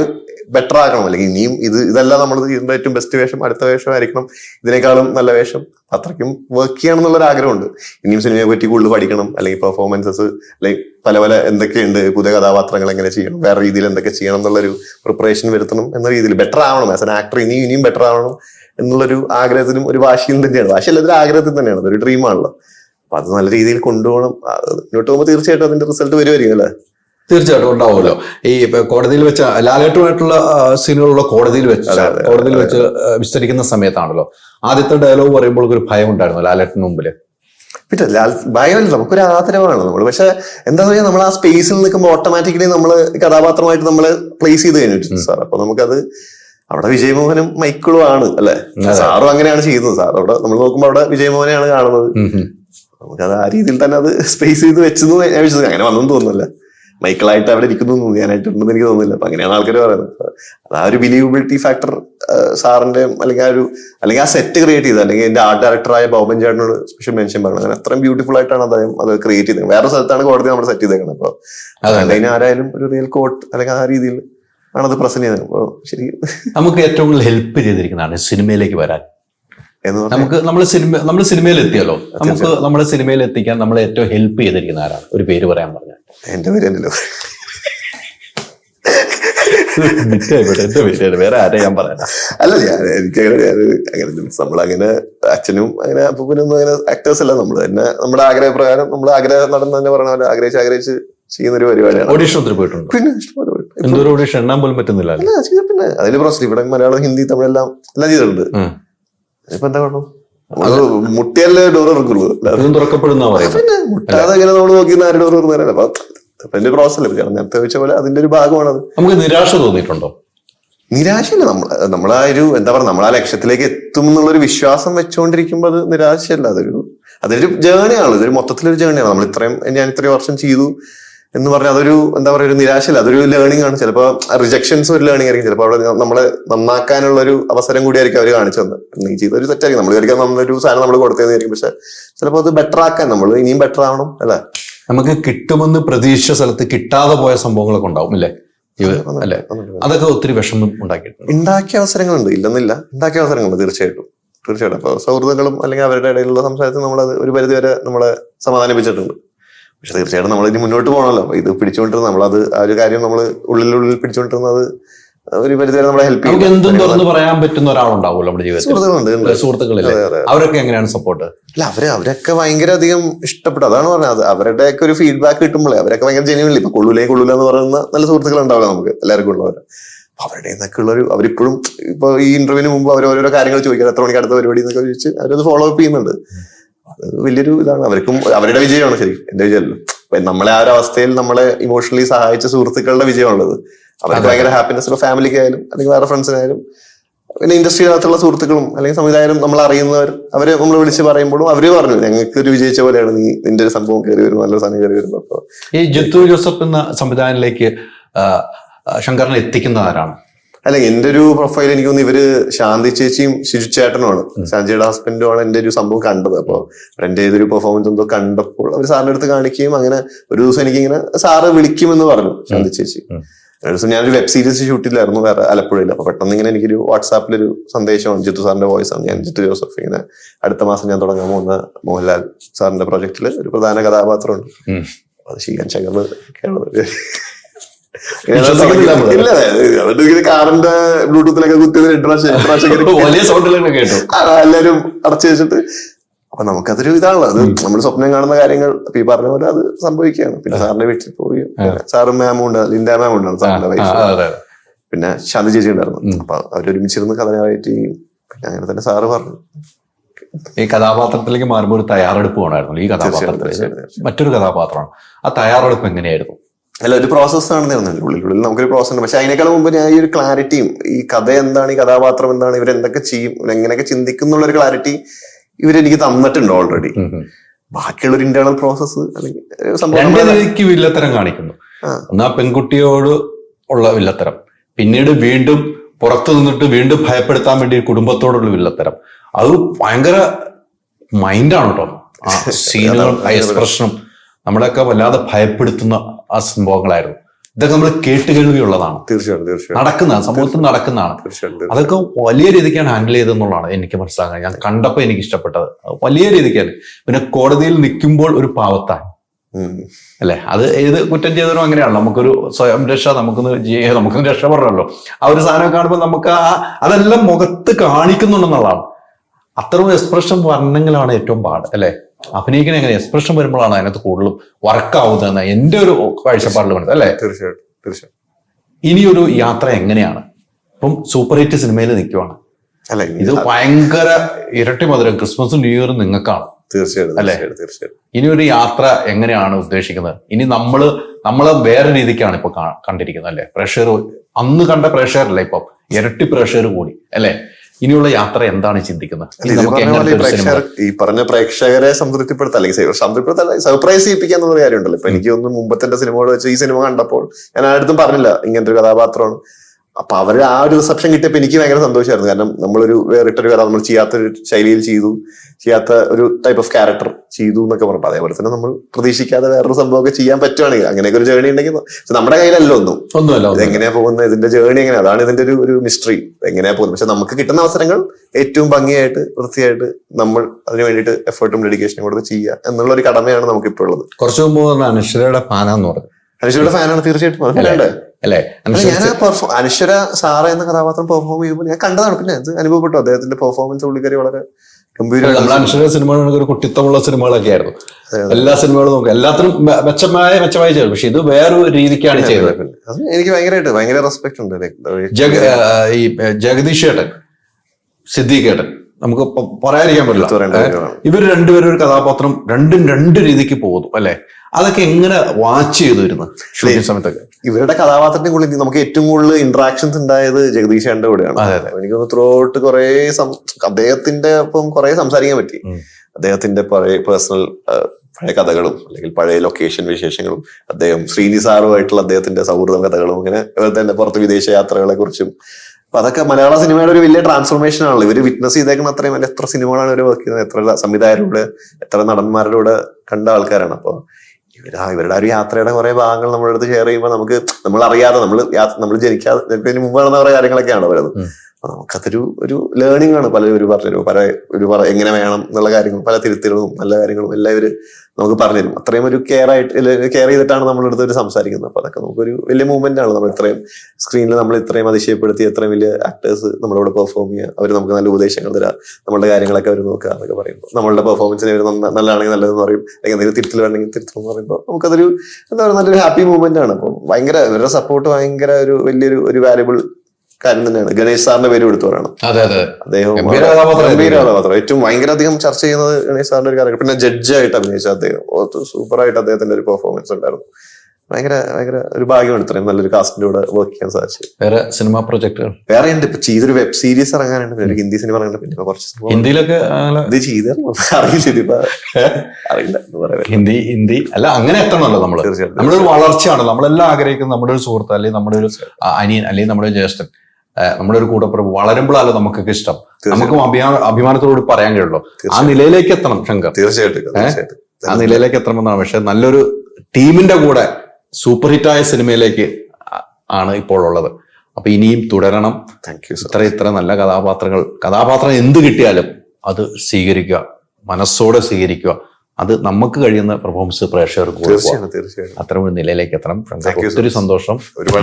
ബെറ്റർ ആക്കണം അല്ലെങ്കിൽ ഇനിയും ഇത് ഇതല്ല നമ്മൾ ചെയ്യുന്ന ഏറ്റവും ബെസ്റ്റ് വേഷം അടുത്ത വേഷം ആയിരിക്കണം. ഇതിനേക്കാളും നല്ല വേഷം. അത്രയ്ക്കും വർക്ക് ചെയ്യണം എന്നുള്ളൊരു ആഗ്രഹമുണ്ട്. ഇനിയും സിനിമയെ പറ്റി കൂടുതൽ പഠിക്കണം. അല്ലെങ്കിൽ പെർഫോമൻസസ് അല്ലെങ്കിൽ പല പല എന്തൊക്കെയുണ്ട് പുതിയ കഥാപാത്രങ്ങൾ എങ്ങനെ ചെയ്യണം വേറെ രീതിയിൽ എന്തൊക്കെ ചെയ്യണം എന്നുള്ളൊരു പ്രിപ്പറേഷൻ വരുത്തണം എന്ന രീതിയിൽ ബെറ്റർ ആവണം. ആസ് എൻ ആക്ടർ ഇനിയും ഇനിയും ബെറ്റർ ആവണം എന്നുള്ളൊരു ആഗ്രഹത്തിനും ഒരു വാശിയിൽ തന്നെയാണ്. വാശിയല്ല ഇതൊരു ആഗ്രഹത്തിൽ തന്നെയാണ്. അതൊരു ഡ്രീമാണല്ലോ അപ്പൊ അത് നല്ല രീതിയിൽ കൊണ്ടുപോകണം. മുന്നോട്ട് പോകുമ്പോൾ തീർച്ചയായിട്ടും അതിന്റെ റിസൾട്ട് വരുമായിരിക്കും അല്ലേ? തീർച്ചയായിട്ടും ഉണ്ടാവുമല്ലോ. ഈ കോടതിയിൽ വെച്ച ലാലേട്ടുമായിട്ടുള്ള സീനുകളുള്ള കോടതിയിൽ വെച്ച് കോടതിയിൽ വെച്ച് വിസ്തരിക്കുന്ന സമയത്താണല്ലോ. ആദ്യത്തെ ഡയലോഗ് പറയുമ്പോൾ ഒരു ഭയം ഉണ്ടായിരുന്നു ലാലേട്ടിന് മുമ്പിൽ പിന്നെ ലാൽ ഭയമല്ല. നമുക്കൊരു ആദരവാണ് നമ്മൾ പക്ഷെ എന്താ പറയുക നമ്മൾ ആ സ്പേസിൽ നിൽക്കുമ്പോൾ ഓട്ടോമാറ്റിക്കലി നമ്മൾ കഥാപാത്രമായിട്ട് നമ്മൾ പ്ലേസ് ചെയ്ത് കഴിഞ്ഞിട്ടുണ്ട് സാർ. അപ്പൊ നമുക്കത് അവിടെ വിജയമോഹനും മൈക്കിളും ആണ് അല്ലെ? സാറും അങ്ങനെയാണ് ചെയ്യുന്നത്. സാർ അവിടെ നമ്മൾ നോക്കുമ്പോൾ അവിടെ വിജയമോഹനെയാണ് കാണുന്നത്. നമുക്കത് ആ രീതിയിൽ തന്നെ അത് സ്പേസ് ചെയ്ത് വെച്ചെന്ന് ഞാൻ വിശ്വസിക്കും അങ്ങനെ വന്നെന്ന് തോന്നുന്നില്ല. മൈക്കിളായിട്ട് അവിടെ ഇരിക്കുന്നു ഞാനായിട്ടുണ്ടെന്ന് എനിക്ക് തോന്നുന്നില്ല. അപ്പൊ അങ്ങനെയാണ് ആൾക്കാർ പറയുന്നത്. അത് ആ ഒരു ബിലീവബിലിറ്റി ഫാക്ടർ സാറിന്റെ അല്ലെങ്കിൽ ആ ഒരു അല്ലെങ്കിൽ ആ സെറ്റ് ക്രിയേറ്റ് ചെയ്തത്. അല്ലെങ്കിൽ എന്റെ ആർട്ട് ഡയറക്ടറായ ബോബൻ ചേട്ടനോട് സ്പെഷ്യൽ മെൻഷൻ പറയണം അങ്ങനെ അത്രയും ബ്യൂട്ടിഫുൾ ആയിട്ടാണ് അദ്ദേഹം അത് ക്രിയേറ്റ് ചെയ്തത്. വേറെ സ്ഥലത്താണ് കോടതി നമ്മൾ സെറ്റ് ചെയ്തേക്കുന്നത് അപ്പൊ അതുകൊണ്ട് അതിന് ആരായാലും ഒരു റിയൽ കോട്ട് അല്ലെങ്കിൽ ആ രീതിയിൽ ആണത് പ്രസന്റ് ചെയ്തത്. അപ്പൊ ശരി. നമുക്ക് ഏറ്റവും കൂടുതൽ ഹെൽപ്പ് ചെയ്തിരിക്കുന്നതാണ് സിനിമയിലേക്ക് വരാൻ. നമുക്ക് നമ്മൾ സിനിമ നമ്മൾ സിനിമയിൽ എത്തിയല്ലോ നമുക്ക് നമ്മുടെ സിനിമയിൽ എത്തിക്കാൻ നമ്മളെ ഏറ്റവും ഹെൽപ്പ് ചെയ്തിരിക്കുന്ന ആരാണ്? ഒരു പേര് പറയാൻ പറഞ്ഞാൽ. എന്റെ പേര് എന്നല്ലോ എന്റെ പേര് വേറെ ആരെ ഞാൻ പറയാനാ അല്ല ഞാൻ എനിക്ക് അങ്ങനെ അങ്ങനെ നമ്മളങ്ങനെ അച്ഛനും അങ്ങനെ അപ്പനും അങ്ങനെ ആക്ടേഴ്സ് അല്ല നമ്മൾ തന്നെ നമ്മുടെ ആഗ്രഹപ്രകാരം നമ്മൾ ആഗ്രഹം നടന്ന് തന്നെ പറഞ്ഞ പോലെ ആഗ്രഹിച്ച് ആഗ്രഹിച്ച് ചെയ്യുന്ന ഒരു പരിപാടിയാണ്. ഓഡീഷൻ ഒത്തിരി പോയിട്ടുണ്ട്. പിന്നെ എന്തോരം ഓഡീഷൻ എണ്ണാൻ പോലും പറ്റുന്നില്ല പിന്നെ അതിന് പ്രശ്നം. ഇവിടെ മലയാളം ഹിന്ദി തമിഴ് എല്ലാം എല്ലാം ചെയ്തിട്ടുണ്ട് ഇപ്പൊ എന്താ കുഴപ്പം അത് മുട്ടിയല്ലേ ഡോർ തുറക്കുള്ളൂ. തുറക്കപ്പെടുന്ന പറയുന്നത്. പിന്നെ മുട്ടാതെ ഇങ്ങനെ നമ്മൾ നോക്കി ആര് ഡോർ ഇറങ്ങാനല്ല അപ്പൊ അപ്പൊ എന്റെ പ്രോസസ് അല്ലേ? നേരത്തെ ചോദിച്ച പോലെ അതിന്റെ ഒരു ഭാഗമാണത്. നമുക്ക് നിരാശ തോന്നിയിട്ടുണ്ടോ? നിരാശയല്ല നമ്മൾ ആ ഒരു എന്താ പറയുക നമ്മൾ ആ ലക്ഷ്യത്തിലേക്ക് എത്തും എന്നുള്ളൊരു വിശ്വാസം വെച്ചുകൊണ്ടിരിക്കുമ്പോൾ അത് നിരാശയല്ല. അതൊരു അതൊരു ജേണിയാണ് ഇതൊരു മൊത്തത്തിലൊരു ജേണിയാണ് നമ്മൾ ഇത്രയും ഞാൻ ഇത്രയും വർഷം ചെയ്തു. എന്ന് പറഞ്ഞാൽ അതൊരു എന്താ പറയുക ഒരു നിരാശയില്ല. അതൊരു ലേണിംഗ് ആണ്. ചിലപ്പോൾ റിജക്ഷൻസ് ഒരു ലേണിംഗ് ആയിരിക്കും. ചിലപ്പോൾ അവിടെ നമ്മളെ നന്നാക്കാനുള്ള ഒരു അവസരം കൂടിയായിരിക്കും അവർ കാണിച്ചു തന്നത്. നീ ചെയ്തൊരു തെറ്റായിരിക്കും നമ്മൾ വിചാരിക്കാൻ നമ്മളൊരു സാധനം നമ്മൾ കൊടുത്തതെന്നായിരിക്കും പക്ഷെ ചിലപ്പോൾ അത് ബെറ്റർ ആക്കാൻ നമ്മൾ ഇനിയും ബെറ്റർ ആവണം അല്ലേ? നമുക്ക് കിട്ടുമെന്ന് പ്രതീക്ഷിച്ച സ്ഥലത്ത് കിട്ടാതെ പോയ സംഭവങ്ങളൊക്കെ ഉണ്ടാവും അല്ലേ? അല്ലെ അതൊക്കെ ഒത്തിരി വിഷമം ഉണ്ടാക്കിയിട്ടുണ്ട്. ഉണ്ടാക്കിയ അവസരങ്ങളുണ്ട്. ഇല്ലെന്നില്ല. ഉണ്ടാക്കിയ അവസരങ്ങളുണ്ട് തീർച്ചയായിട്ടും. തീർച്ചയായിട്ടും. അപ്പൊ സൗഹൃദങ്ങളും അല്ലെങ്കിൽ അവരുടെ ഇടയിലുള്ള സംസാരത്തിൽ നമ്മളത് ഒരു പരിധിവരെ നമ്മളെ സമാധാനിപ്പിച്ചിട്ടുണ്ട്. പക്ഷെ തീർച്ചയായിട്ടും നമ്മൾ ഇനി മുന്നോട്ട് പോകണമല്ലോ. ഇത് പിടിച്ചുകൊണ്ടിരുന്ന നമ്മളത് ആ ഒരു കാര്യം നമ്മൾ ഉള്ളിലുള്ളിൽ പിടിച്ചുകൊണ്ടിരുന്നത് ഒരു പരിധി വരെ നമ്മളെ ഹെൽപ്പ് ചെയ്യും. എന്തും തുറന്ന് പറയാൻ പറ്റുന്ന ഒരാളുണ്ടാവുമല്ലോ നമ്മുടെ ജീവിതത്തിൽ. സുഹൃത്തുക്കളില്ലേ. അവരൊക്കെ എങ്ങനെയാണ് സപ്പോർട്ട് അല്ല അവർ അവരൊക്കെ ഭയങ്കര അധികം ഇഷ്ടപ്പെട്ടു. അതാണ് പറഞ്ഞത്. അവരുടെയൊക്കെ ഒരു ഫീഡ്ബാക്ക് കിട്ടുമ്പോഴേ അവരൊക്കെ ഭയങ്കര ജെനുവിനില്ല ഇപ്പൊ കൊള്ളൂലേ കൊള്ളൂല എന്ന് പറയുന്ന നല്ല സുഹൃത്തുക്കൾ ഉണ്ടാവില്ല നമുക്ക് എല്ലാവർക്കും ഉള്ളവർ. അപ്പൊ അവരുടെ നിന്നൊക്കെ ഉള്ളൊരു അവരിപ്പോഴും ഇപ്പൊ ഈ ഇന്റർവ്യൂവിന് മുമ്പ് അവർ ഓരോരോ കാര്യങ്ങൾ ചോദിക്കുക എത്ര മണിക്ക് അടുത്ത പരിപാടി എന്നൊക്കെ ചോദിച്ച് അവരത് ഫോളോ അപ്പ് ചെയ്യുന്നുണ്ട്. അത് വലിയൊരു ഇതാണ്. അവർക്കും അവരുടെ വിജയമാണ് ശരിക്കും. എന്റെ വിജയമല്ലോ നമ്മളെ ആ ഒരു അവസ്ഥയിൽ നമ്മളെ ഇമോഷണലി സഹായിച്ച സുഹൃത്തുക്കളുടെ വിജയമാണുള്ളത്. അവർക്ക് ഭയങ്കര ഹാപ്പിനെസ് ഉള്ള ഫാമിലിക്ക് ആയാലും അല്ലെങ്കിൽ വേറെ ഫ്രണ്ട്സിനായാലും പിന്നെ ഇൻഡസ്ട്രിയിനകത്തുള്ള സുഹൃത്തുക്കളും അല്ലെങ്കിൽ സംവിധായകരും നമ്മൾ അറിയുന്നവർ അവരെ നമ്മൾ വിളിച്ച് പറയുമ്പോഴും അവർ പറഞ്ഞു ഞങ്ങൾക്ക് ഒരു വിജയിച്ച പോലെയാണ് നീ നിന്റെ ഒരു സംഭവം കയറി വരുമ്പോൾ നല്ല സാധനം കയറി വരുമ്പോൾ അപ്പൊ ഈ ജിത്തു ജോസഫ് എന്ന ആ, ശങ്കറിനെ എത്തിക്കുന്ന ആരാണ്? അല്ല എന്റെ ഒരു പ്രൊഫൈൽ എനിക്ക് തോന്നുന്നു ഇവർ ശാന്തി ചേച്ചിയും ഷിജു ചേട്ടനുമാണ്. ശാന്തിയുടെ ഹസ്ബൻഡുമാണ് എന്റെ ഒരു സംഭവം കണ്ടത്. അപ്പൊ എന്റെ ഏതൊരു പെർഫോമൻസ് എന്തോ കണ്ടപ്പോൾ അവർ സാറിന്റെ അടുത്ത് കാണിക്കുകയും അങ്ങനെ ഒരു ദിവസം എനിക്ക് ഇങ്ങനെ സാറ് വിളിക്കുമെന്ന് പറഞ്ഞു ശാന്തി ചേച്ചി. ഒരു ദിവസം ഞാനൊരു വെബ് സീരീസ് ഷൂട്ടിലായിരുന്നു വേറെ ആലപ്പുഴയിൽ അപ്പൊ പെട്ടെന്ന് ഇങ്ങനെ എനിക്കൊരു വാട്സാപ്പിലൊരു സന്ദേശമാണ്. ജിത്തു സാറിന്റെ വോയിസ് ആണ്. ഞാൻ ജിത്തു ജോസഫ് ഇങ്ങനെ അടുത്ത മാസം ഞാൻ തുടങ്ങാൻ പോകുന്ന മോഹൻലാൽ സാറിന്റെ പ്രൊജക്റ്റിൽ ഒരു പ്രധാന കഥാപാത്രമുണ്ട്. അത് ശീകൻ കേരളത്തിൽ വിശ്വസിക്കുന്നില്ല നമ്മൾ. ഇല്ല അതുകൊണ്ട് ഇങ്ങനെ കാറിന്റെ ബ്ലൂടൂത്തിലൊക്കെ കുത്തിയത് പ്രാവശ്യം പ്രാവശ്യം കേട്ടു. എല്ലാരും അടച്ചു വെച്ചിട്ട് അപ്പൊ നമുക്കതൊരു ഇതാണല്ലോ. അത് നമ്മൾ സ്വപ്നം കാണുന്ന കാര്യങ്ങൾ ഈ പറഞ്ഞ പോലെ അത് സംഭവിക്കുകയാണ്. പിന്നെ സാറിന്റെ വീട്ടിൽ പോയി സാറും മാമും ഉണ്ട് ലിൻഡ മാം ഉണ്ടായിരുന്നു സാറിന്റെ വൈഫ്. പിന്നെ ശാന്തി ചേച്ചി ഉണ്ടായിരുന്നു. അപ്പൊ അവരൊരുമിച്ചിരുന്ന് കഥ ആയിട്ട് ചെയ്യും. പിന്നെ അങ്ങനെ തന്നെ സാറ് പറഞ്ഞു. ഈ കഥാപാത്രത്തിലേക്ക് മാറുമ്പോൾ ഒരു തയ്യാറെടുപ്പ് വേണമായിരുന്നു. ഈ തീർച്ചയായും. മറ്റൊരു കഥാപാത്രമാണ്. ആ തയ്യാറെടുപ്പ് എങ്ങനെയായിരുന്നു? അല്ല ഒരു പ്രോസസ് ആണ് ഉള്ളിൽ ഉള്ളിലുള്ളിൽ നമുക്കൊരു പ്രോസസ് ഉണ്ട്. പക്ഷെ അതിനേക്കാൾ മുമ്പ് ഞാൻ ഈ ഒരു ക്ലാരിറ്റിയും ഈ കഥ എന്താണ് ഈ കഥാപാത്രം എന്താണ് ഇവരെന്തൊക്കെ ചെയ്യും എങ്ങനെയൊക്കെ ചിന്തിക്കും എന്നുള്ള ഒരു ക്ലാരിറ്റി ഇവരെനിക്ക് തന്നിട്ടുണ്ട് ഓൾറെഡി. ബാക്കിയുള്ള ഒരു ഇന്റേണൽ പ്രോസസ്സ് അല്ലെങ്കിൽ വില്ലത്തരം കാണിക്കുന്നു. എന്നാ പെൺകുട്ടിയോട് ഉള്ള വില്ലത്തരം. പിന്നീട് വീണ്ടും പുറത്തു നിന്നിട്ട് വീണ്ടും ഭയപ്പെടുത്താൻ വേണ്ടി കുടുംബത്തോടുള്ള വില്ലത്തരം. അത് ഭയങ്കര മൈൻഡാണ് കേട്ടോ. ആ ആ എക്സ്പ്രഷനും നമ്മളെയൊക്കെ വല്ലാതെ ഭയപ്പെടുത്തുന്ന ആ സംഭവങ്ങളായിരുന്നു. ഇതൊക്കെ നമ്മൾ കേട്ടുകേൾവിയുള്ളതാണ് തീർച്ചയായിട്ടും തീർച്ചയായും നടക്കുന്നതാണ് സമൂഹത്തിൽ നടക്കുന്നതാണ്. തീർച്ചയായിട്ടും അതൊക്കെ വലിയ രീതിക്കാണ് ഹാൻഡിൽ ചെയ്തെന്നുള്ളതാണ് എനിക്ക് മനസ്സിലാകുന്നത് ഞാൻ കണ്ടപ്പോൾ എനിക്ക് ഇഷ്ടപ്പെട്ടത്. വലിയ രീതിക്കാണ്. പിന്നെ കോടതിയിൽ നിൽക്കുമ്പോൾ ഒരു പാവത്താൻ. ഉം. അല്ലെ? അത് ഏത് കുറ്റം ചെയ്തവരും അങ്ങനെയാണ്. നമുക്കൊരു സ്വയം രക്ഷ നമുക്കൊന്ന് നമുക്കൊന്ന് രക്ഷപ്പെടണമല്ലോ ആ ഒരു സാധനം കാണുമ്പോൾ നമുക്ക് ആ അതെല്ലാം മുഖത്ത് കാണിക്കുന്നുണ്ടെന്നുള്ളതാണ്. അത്തരം എക്സ്പ്രഷൻ വരണമെങ്കിലാണ് ഏറ്റവും പാട്. അല്ലെ? അഭിനയിക്കണ എങ്ങനെ എക്സ്പ്രഷൻ വരുമ്പോഴാണ് അതിനകത്ത് കൂടുതലും വർക്കാവുന്നതെന്ന് എന്റെ ഒരു കാഴ്ചപ്പാടിൽ വേണ്ടത് അല്ലേ? തീർച്ചയായിട്ടും തീർച്ചയായിട്ടും. ഇനിയൊരു യാത്ര എങ്ങനെയാണ്? ഇപ്പം സൂപ്പർ ഹിറ്റ് സിനിമയിൽ നിൽക്കുവാണ് അല്ല ഇത് ഭയങ്കര ഇരട്ടി മധുരം ക്രിസ്മസും ന്യൂ ഇയറും നിങ്ങൾക്കാണ്. തീർച്ചയായിട്ടും അല്ലേ? തീർച്ചയായിട്ടും ഇനി ഒരു യാത്ര എങ്ങനെയാണ് ഉദ്ദേശിക്കുന്നത്? ഇനി നമ്മൾ നമ്മളെ വേറെ രീതിക്കാണ് ഇപ്പൊ കണ്ടിരിക്കുന്നത് അല്ലെ? പ്രഷർ അന്ന് കണ്ട പ്രഷറല്ല ഇപ്പം. ഇരട്ടി പ്രഷർ കൂടി അല്ലെ? ഇനിയുള്ള യാത്ര എന്താണ് ചിന്തിക്കുന്നത്? ഈ പറഞ്ഞ പ്രേക്ഷകരെ സംതൃപ്തിപ്പെടുത്താൻ അല്ലെങ്കിൽ സംതൃപ്തിപ്പെടുത്തല്ല സർപ്രൈസ് ചെയ്യിപ്പിക്കുക എന്നുള്ള കാര്യമുണ്ടല്ലോ. ഇപ്പൊ എനിക്ക് ഒന്ന് മുമ്പത്തെ സിനിമകൾ വെച്ച് ഈ സിനിമ കണ്ടപ്പോൾ ഞാൻ ആരുടെ പറഞ്ഞില്ല ഇങ്ങനത്തെ ഒരു കഥാപാത്രമാണ്. അപ്പൊ അവർ ആ ഒരു റിസപ്ഷൻ കിട്ടിയപ്പോ എനിക്ക് ഭയങ്കര സന്തോഷമായിരുന്നു കാരണം നമ്മളൊരു വേറിട്ടൊരു കഥ നമ്മൾ ചെയ്യാത്ത ഒരു ശൈലിയിൽ ചെയ്തു ചെയ്യാത്ത ഒരു ടൈപ്പ് ഓഫ് ക്യാരക്ടർ ചെയ്തു എന്നൊക്കെ പറഞ്ഞു അതേപോലെ തന്നെ നമ്മൾ പ്രതീക്ഷിക്കാതെ വേറൊരു സംഭവമൊക്കെ ചെയ്യാൻ പറ്റുവാണെങ്കിൽ അങ്ങനെയൊക്കെ ഒരു ജേണി ഉണ്ടെങ്കിൽ നമ്മുടെ കയ്യിലല്ല ഒന്നും. ഒന്നുമല്ല. ഇതെങ്ങനെയാ പോകുന്നത്? ഇതിന്റെ ജേണി എങ്ങനെ? അതാണ് ഇതിന്റെ ഒരു ഒരു മിസ്റ്ററി എങ്ങനെയാ പോകുന്നത്? പക്ഷെ നമുക്ക് കിട്ടുന്ന അവസരങ്ങൾ ഏറ്റവും ഭംഗിയായിട്ട് വൃത്തിയായിട്ട് നമ്മൾ അതിന് വേണ്ടിയിട്ട് എഫേർട്ടും ഡെഡിക്കേഷനും കൊടുത്ത് ചെയ്യുക എന്നുള്ള ഒരു കടമയാണ് നമുക്ക് ഇപ്പോൾ ഉള്ളത്. കുറച്ചു മുമ്പ് അനശ്വരയുടെ ഫാനാന്ന് പറഞ്ഞു. അനശ്വരയുടെ ഫാനാണ് തീർച്ചയായിട്ടും. അല്ലേ? ഞാൻ അനശ്വര സാറ എന്ന കഥാപാത്രം പെർഫോം ചെയ്യുമ്പോൾ ഞാൻ കണ്ടതാണ്. പിന്നെ അത് അനുഭവപ്പെട്ടു. അദ്ദേഹത്തിന്റെ പെർഫോമൻസ് പുള്ളിക്കാരി വളരെ അനശ്വര സിനിമകൾ ഒരു കുട്ടിത്തമുള്ള സിനിമകളൊക്കെ ആയിരുന്നു. എല്ലാ സിനിമകളും നോക്കും എല്ലാത്തിനും മെച്ചമായ മെച്ചമായി ചെയ്തു. പക്ഷെ ഇത് വേറൊരു രീതിക്കാണ് ചെയ്തത്. എനിക്ക് ഭയങ്കരമായിട്ട് ഭയങ്കര റെസ്പെക്ട് ഉണ്ട്. ഈ ജഗദീഷ് ഏട്ടൻ സിദ്ദീഖ് ഏട്ടൻ. നമുക്ക് പറയാതിരിക്കാൻ പറ്റില്ല. ഇവർ രണ്ടുപേരും ഒരു കഥാപാത്രം രണ്ടും രണ്ട് രീതിക്ക് പോകുന്നു അല്ലെ? അതൊക്കെ എങ്ങനെ വാച്ച് ചെയ്തു വരുന്നു ഷൂട്ടിംഗ് സമയത്തൊക്കെ. ഇവരുടെ കഥാപാത്രത്തിന്റെ കൂടെ നമുക്ക് ഏറ്റവും കൂടുതൽ ഇന്ററാക്ഷൻസ് ഉണ്ടായത് ജഗദീഷ് ചേട്ടന്റെ കൂടെയാണ്. എനിക്ക് ത്രൂഔട്ട് ത്രൂ ഔട്ട് കുറെ അദ്ദേഹത്തിന്റെ ഒപ്പം കുറെ സംസാരിക്കാൻ പറ്റി. അദ്ദേഹത്തിന്റെ പഴയ പേഴ്സണൽ പഴയ കഥകളും അല്ലെങ്കിൽ പഴയ ലൊക്കേഷൻ വിശേഷങ്ങളും അദ്ദേഹം ശ്രീനിസാറുമായിട്ടുള്ള അദ്ദേഹത്തിന്റെ സൗഹൃദം കഥകളും അങ്ങനെ അതുപോലെ തന്നെ പുറത്ത് വിദേശ യാത്രകളെ കുറിച്ചും അപ്പൊ അതൊക്കെ മലയാള സിനിമയുടെ ഒരു വലിയ ട്രാൻസ്ഫോർമേഷൻ ആണല്ലോ. ഇവർ വിറ്റ്നസ് ചെയ്തേക്കുന്ന അത്രയും വലിയ എത്ര സിനിമകളാണ് ഇവർ വർക്ക് ചെയ്യുന്നത്? എത്ര സംവിധായകരോട് എത്ര നടന്മാരോട് കണ്ട ആൾക്കാരാണ്. അപ്പൊ ഇവർ ഇവരുടെ ഒരു യാത്രയുടെ കുറെ ഭാഗങ്ങൾ നമ്മുടെ അടുത്ത് ഷെയർ ചെയ്യുമ്പോൾ നമുക്ക് നമ്മൾ അറിയാതെ നമ്മൾ നമ്മൾ ജനിക്കാതെ മുമ്പ് നടന്ന കുറെ കാര്യങ്ങളൊക്കെയാണ് വരുന്നത്. അപ്പൊ നമുക്കതൊരു ഒരു ലേണിംഗ് ആണ്. പല ഒരു പറഞ്ഞു പല ഒരു എങ്ങനെ വേണം എന്നുള്ള കാര്യങ്ങൾ പല തിരുത്തലുകളും നല്ല കാര്യങ്ങളും എല്ലാം ഇവർ നമുക്ക് പറഞ്ഞുതരും അത്രയും ഒരു കെയർ ആയിട്ട് കെയർ ചെയ്തിട്ടാണ് നമ്മളടുത്ത് ഒരു സംസാരിക്കുന്നത്. അപ്പൊ അതൊക്കെ നമുക്കൊരു വലിയ മൂവ്മെന്റ് ആണ്. നമ്മൾ ഇത്രയും സ്ക്രീനിൽ നമ്മൾ ഇത്രയും അതിശയപ്പെടുത്തി ഇത്രയും വലിയ ആക്ടേഴ്സ് നമ്മളോട് പെർഫോം ചെയ്യുക. അവർ നമുക്ക് നല്ല ഉപദേശങ്ങൾ തരാ. നമ്മളുടെ കാര്യങ്ങളൊക്കെ അവർ നോക്കുക എന്നൊക്കെ പറയുമ്പോൾ നമ്മളുടെ പെർഫോമൻസിന് അവർ നല്ലതാണെങ്കിൽ നല്ലതെന്ന് പറയും. അല്ലെങ്കിൽ എന്തെങ്കിലും തിരുത്തൽ വേണമെങ്കിൽ തിരുത്തൽ എന്ന് പറയുമ്പോൾ നമുക്കതൊരു എന്താ പറയുക നല്ലൊരു ഹാപ്പി മൂവ്മെന്റ് ആണ്. അപ്പോൾ ഭയങ്കര ഇവരുടെ സപ്പോർട്ട് ഭയങ്കര ഒരു വലിയൊരു ഒരു വാല്യുബിൾ കാര്യം തന്നെയാണ്. ഗണേഷ് സാറിന്റെ പേര് എടുത്തു പറയണം. അതെ അതെ. അദ്ദേഹം ഗംഭീര കഥാപാത്രം ഏറ്റവും ഭയങ്കര അധികം ചർച്ച ചെയ്യുന്നത് ഗണേഷ് സാറിന്റെ ഒരു കാര്യം. പിന്നെ ജഡ്ജായിട്ട് അഭിനയിച്ച അദ്ദേഹം. സൂപ്പർ ആയിട്ട് അദ്ദേഹത്തിന്റെ ഒരു പെർഫോമൻസ് ഉണ്ടായിരുന്നു. ഭയങ്കര ഭയങ്കര ഒരു ഭാഗ്യം ഇത്രയും നല്ലൊരു കാസ്റ്റിന്റെ കൂടെ വർക്ക് ചെയ്യാൻ സാധിച്ചു വേറെ സിനിമ പ്രൊജക്ടുകൾ വേറെ ഉണ്ട്. ഇപ്പൊ ചെയ്തൊരു വെബ് സീരീസ് ഇറങ്ങാനുണ്ട്. ഒരു ഹിന്ദി സിനിമ ഇറങ്ങുന്നുണ്ട്. പിന്നെ കുറച്ച് ഹിന്ദിയിലൊക്കെ ഇത് ചെയ്ത് അറിയില്ല ഇതിപ്പോ അറിയില്ല എന്ന് പറയാൻ ഹിന്ദി ഹിന്ദി. അല്ല അങ്ങനെ എത്തണമല്ലോ നമ്മൾ തീർച്ചയായിട്ടും. നമ്മുടെ ഒരു വളർച്ചയാണ്. നമ്മളെല്ലാം ആഗ്രഹിക്കുന്നത് നമ്മുടെ ഒരു സുഹൃത്ത് അല്ലെങ്കിൽ നമ്മുടെ ഒരു അനിയൻ അല്ലെങ്കിൽ നമ്മുടെ ഒരു ജ്യേഷ്ഠൻ. നമ്മുടെ ഒരു കൂടപ്പുറം വളരുമ്പോഴല്ലോ നമുക്കൊക്കെ ഇഷ്ടം. നമുക്ക് അഭിമാന അഭിമാനത്തോട് പറയാൻ കഴിയുള്ളൂ. ആ നിലയിലേക്ക് എത്തണം ശങ്കർ. തീർച്ചയായിട്ടും ആ നിലയിലേക്ക് എത്തണമെന്നാണ്. പക്ഷെ നല്ലൊരു ടീമിന്റെ കൂടെ സൂപ്പർ ഹിറ്റായ സിനിമയിലേക്ക് ആണ് ഇപ്പോൾ ഉള്ളത്. അപ്പൊ ഇനിയും തുടരണം. താങ്ക് യു സർ ഇത്ര ഇത്ര നല്ല കഥാപാത്രങ്ങൾ കഥാപാത്രം എന്ത് കിട്ടിയാലും അത് സ്വീകരിക്കുക. മനസ്സോടെ സ്വീകരിക്കുക. അത് നമുക്ക് കഴിയുന്ന പെർഫോമൻസ് പ്രേക്ഷകർക്ക് തീർച്ചയായും ഒരു നിലയിലേക്ക് എത്തണം. ഒത്തിരി സന്തോഷം.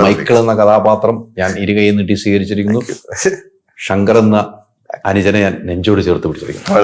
മൈക്കിൾ എന്ന കഥാപാത്രം ഞാൻ ഇരുകൈ നീട്ടി സ്വീകരിച്ചിരിക്കുന്നു ശങ്കർ എന്ന അനുജനെ ഞാൻ നെഞ്ചോട് ചേർത്ത് പിടിച്ചിരിക്കുന്നു.